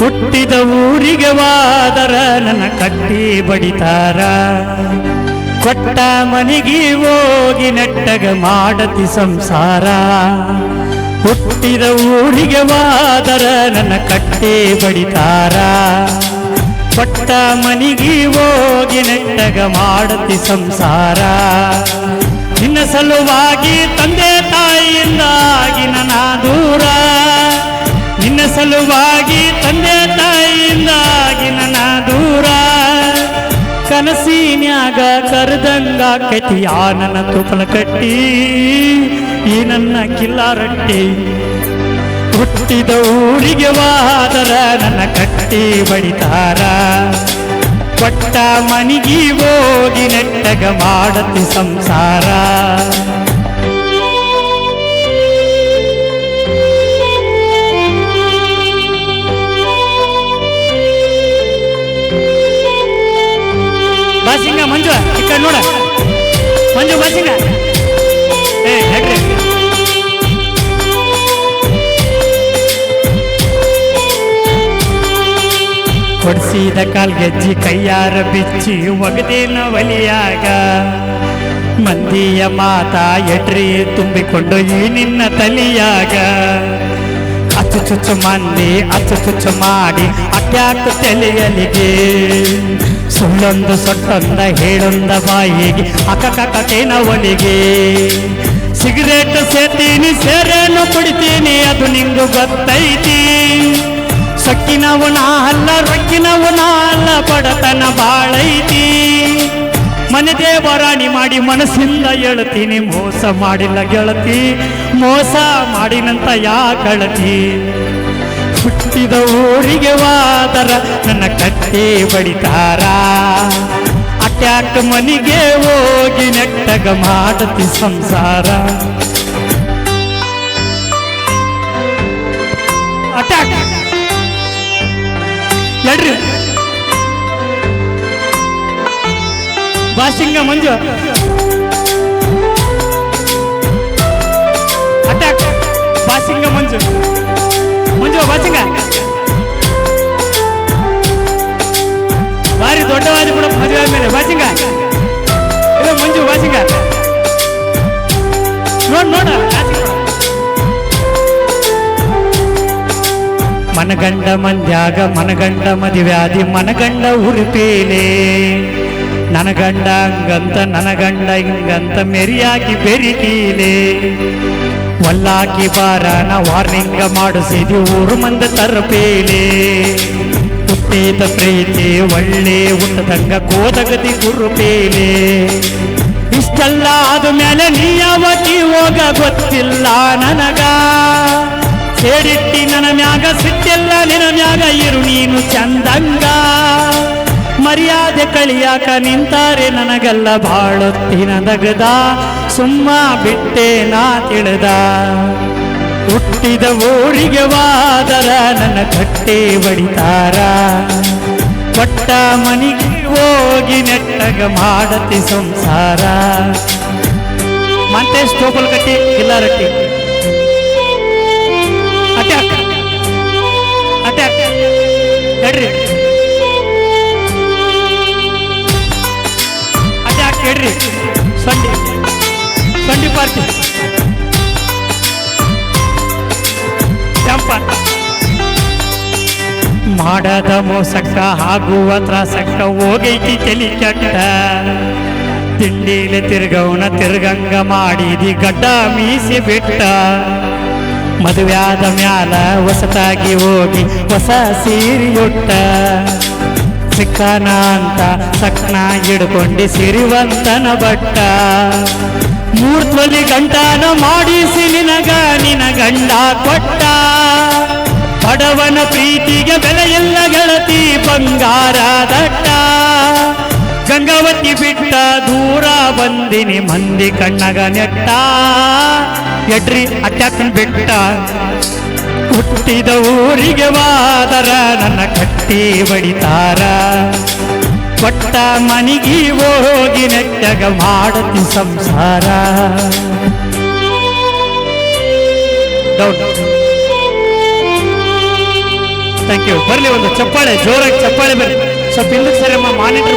ಹುಟ್ಟಿದ ಊರಿಗೆ ವಾದರ ನನ್ನ ಕಟ್ಟಿ ಬಡಿತಾರ. ಕೊಟ್ಟ ಮನಿಗೆ ಹೋಗಿ ನೆಟ್ಟಗ ಮಾಡತಿ ಸಂಸಾರ. ಹುಟ್ಟಿದ ಊರಿಗೆ ವಾದರ ನನ್ನ ಕಟ್ಟಿ ಬಡಿತಾರ. ಕೊಟ್ಟ ಮನಿಗೆ ಹೋಗಿ ನೆಟ್ಟಗ ಮಾಡತಿ ಸಂಸಾರ. ನಿನ್ನ ಸಲುವಾಗಿ ತಂದೆ ತಾಯಿಯಿಂದಾಗಿ ನನ್ನ ದೂರ ಸಲುವಾಗಿ ತಂದೆ ನನ್ನ ದೂರ. ಕನಸಿನ್ಯಾಗ ಕರೆದಂಗ ಕತಿಯ ನನ್ನ ತುಪ್ಪಲ ಕಟ್ಟಿ. ಈ ನನ್ನ ಕಿಲ್ಲಾರಟ್ಟಿ ಹುಟ್ಟಿದ ಊರಿಗೆ ವಾದರ ನನ್ನ ಕಟ್ಟಿ ಬಡಿತಾರ. ಕೊಟ್ಟ ಮನಿಗಿ ಹೋಗಿ ನೆಟ್ಟಗ ಮಾಡತಿ ಸಂಸಾರ. ಬಾಸಿಂಗ ಮಂಜು, ಈ ನೋಡ. ಮಂಜು ಬಾಸಿಂಗ ಏ ಹೇಳ್ರಿ ಕೊಡ್ಸಿದ ಕಾಲ್ಗೆಜ್ಜಿ ಕೈಯಾರ ಬಿಚ್ಚಿ ಒಗದೇನ ಒಲಿಯಾಗ. ಮಂದಿಯ ಮಾತಾ ಎಟ್ರಿ ತುಂಬಿಕೊಂಡು ಈ ನಿನ್ನ ತಲಿಯಾಗ. ಅಚ್ಚು ಚುಚ್ಚು ಮಂದಿ ಅಚ್ಚು ಚುಚ್ಚು ಮಾಡಿ, ಅಟ್ಯಾಕ ತಲೆಯಲಿಗೆ ಸುಳ್ಳೊಂದು ಸೊಟ್ಟೊಂದ, ಹೇಳೊಂದ ಬಾಯಿಗೆ ಅಕ್ಕಕೇನ ಒಲಿಗೆ. ಸಿಗರೇಟ್ ಸೇತೀನಿ ಸೇರೇನು ಕುಡಿತೀನಿ, ಅದು ನಿಂಗು ಗೊತ್ತೈತಿ. ಸಕ್ಕಿನವನ ಅಲ್ಲ ರೊಕ್ಕಿನವನ ಅಲ್ಲ, ಬಡತನ ಬಾಳೈತಿ. ಮನೆ ದೇವರಾಣಿ ಮಾಡಿ ಮನಸ್ಸಿಂದ ಹೇಳ್ತೀನಿ ಮೋಸ ಮಾಡಿಲ್ಲ ಗೆಳತಿ. ಮೋಸ ಮಾಡಿನಂತ ಯಾ ಗೆಳತಿ? ಹುಟ್ಟಿದ ಊರಿಗೆ ವಾದರ, ನನ್ನ ಕಟ್ಟಿ ಬಡಿತಾರ. ಅಟ್ಯಾಕ್ ಮನಿಗೆ ಹೋಗಿ ನೆಟ್ಟಗ ಮಾಡತಿ ಸಂಸಾರ. ಅಟ್ಯಾಕ್. ನಡ್ರಿ ಬಾಸಿಂಗ ಮಂಜು ಅಟ್ಯಾಕ್ ಬಾಸಿಂಗ ಮಂಜು ಮಂಜು ಬಾಸಿಂಗ ಭಾರಿ ದೊಡ್ಡವಾದಿ ಕೂಡ ಮದುವೆ ಆದ್ಮೇಲೆ ಬಾಸಿಂಗ ಇದು ಮಂಜು ಬಾಸಿಂಗ ನೋಡ್ ನೋಡ ಬಾಸಿಂಗ ನೋಡು. ಮನಗಂಡ ಮಂದ್ಯಾಗ ಮನಗಂಡ ಮದುವ್ಯಾದಿ ಮನಗಂಡ ಉರುಪೇಲೆ ನನಗಂಡ ಹಂಗಂತ ನನಗಂಡ ಹಿಂಗಂತ ಮೆರಿಯಾಗಿ ಬೆರಿಕೀಲೆ ಒಲ್ಲಾಕಿ ಬಾರನ ವಾರ್ನಿಂಗ ಮಾಡಿಸಿದ ಊರು ಮಂದ ತರಪೇಲೆ. ಹುಟ್ಟಿದ ಪ್ರೀತಿ ಒಳ್ಳೆ ಉಂಟದಂಗ ಕೋದಗದಿ ಗುರುಪೇಲೆ. ಇಷ್ಟೆಲ್ಲ ಆದ ಮೇಲೆ ನೀ ಯಾವತ್ತಿ ಹೋಗ ಗೊತ್ತಿಲ್ಲ ನನಗ. ಸೇರಿಟ್ಟಿ ನನ್ನ ಮ್ಯಾಗ ಸಿಟ್ಟೆಲ್ಲ ನಿನ್ನ ಮ್ಯಾಗ ಇರು ನೀನು ಚಂದಂಗ. ಮರ್ಯಾದೆ ಕಳಿಯಾಕ ನಿಂತಾರೆ ನನಗೆಲ್ಲ ಬಾಳೊತ್ತಿನ ದಗದ ಸುಮ್ಮ ಬಿಟ್ಟೆ ನಾ ತಿಳಿದ. ಹುಟ್ಟಿದ ಊರಿಗೆ ವಾದರ ನನ್ನ ಕಟ್ಟೆ ಬಡಿತಾರ. ಕೊಟ್ಟ ಮನಿಗೆ ಹೋಗಿ ನೆಟ್ಟಗ ಮಾಡತಿ ಸಂಸಾರ. ಮತ್ತೆ ಸ್ಟೋಪಲ್ ಕಟ್ಟಿ ಸಂಡಿ ಪಾರ್ಟಿ. ಮಾಡದ ಮೋಸಕ್ಕ ಆಗುವ ತ್ರಾಸಕ್ಕ ಹೋಗೈತಿ ತಲಿ ಕೆಟ್ಟ. ತಿಂಡಿಲಿ ತಿರ್ಗವನ ತಿರ್ಗಂಗ ಮಾಡಿದಿ ಗಡ್ಡ ಮೀಸಿ ಬಿಟ್ಟ. ಮದುವ್ಯಾದ ಮ್ಯಾಲ ಹೊಸತಾಗಿ ಹೋಗಿ ಹೊಸ ಸೀರಿಯುಟ್ಟ ಸಿಕ್ಕನ ಅಂತ ಸಕ್ನ ಹಿಡ್ಕೊಂಡು ಸಿರಿವಂತನ ಬಟ್ಟ. ಮೂರ್ತೊಲಿ ಗಂಟಾನ ಮಾಡಿಸಿ ನಿನಗ, ನಿನ ಗಂಡ ಕೊಟ್ಟ. ಬಡವನ ಪ್ರೀತಿಗೆ ಬೆಲೆಯೆಲ್ಲ ಗೆಳತಿ ಬಂಗಾರ ದಟ್ಟ. ಗಂಗಾವತಿ ಬಿಟ್ಟ ದೂರ ಬಂದಿನಿ ಮಂದಿ ಕಣ್ಣಗ ನೆಟ್ಟ. ಎಡ್ರಿ ಅಟ್ಯಾಕನ್ ಬಿಟ್ಟ. ಹುಟ್ಟಿದ ಊರಿಗೆ ವಾದರ ನನ್ನ ಕಟ್ಟಿ ಬಡಿತಾರ. ಕೊಟ್ಟ ಮನಿಗೆ ಹೋಗಿ ನೆಟ್ಟಗ ಮಾಡತಿ ಸಂಸಾರ. ಥ್ಯಾಂಕ್ ಯು ಬರ್ಲಿ ಒಂದು ಚಪ್ಪಾಳೆ, ಜೋರಾಗಿ ಚಪ್ಪಾಳೆ ಬರ್ಲಿ. ಸ್ವಲ್ಪ ಹಿಂದಕ್ಕೆ ಸರಿ ಅಮ್ಮ, ಮಾನಿಟರ್